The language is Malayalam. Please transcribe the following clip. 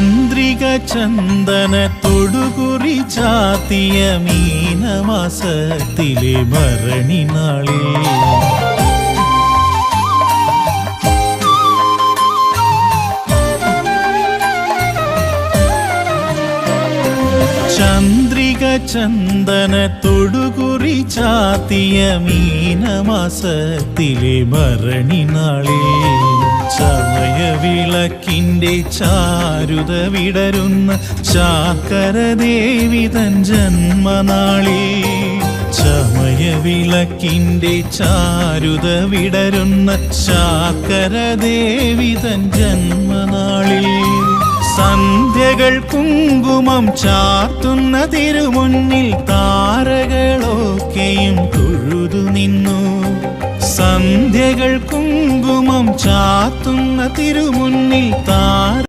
ചന്ദ്രിക ചന്ദന തൊടുകുറി ചാത്തിയ മീനമാസത്തിലെ ഭരണി നാളിൽ ചന്ദ്രിക ചന്ദന തൊടുകുറി ചാത്തിയ മീനമാസത്തിലെ ഭരണി നാളിൽ ചമയവിളക്കിന്റെ ചാരുത വിടരുന്ന ചാക്കര ദേവി തൻ ചമയ വിളക്കിന്റെ ചാരുത വിടരുന്ന ചാക്കര ദേവി തൻ ജന്മനാളി. സന്ധ്യകൾ കുങ്കുമം ചാർത്തുന്ന തിരുമുന്നിൽ താരകളൊക്കെയും തൊഴുതു നിന്നു. സന്ധ്യകൾ കുങ്കുമം ചാത്തുന്ന തിരുമുന്നിൽ താര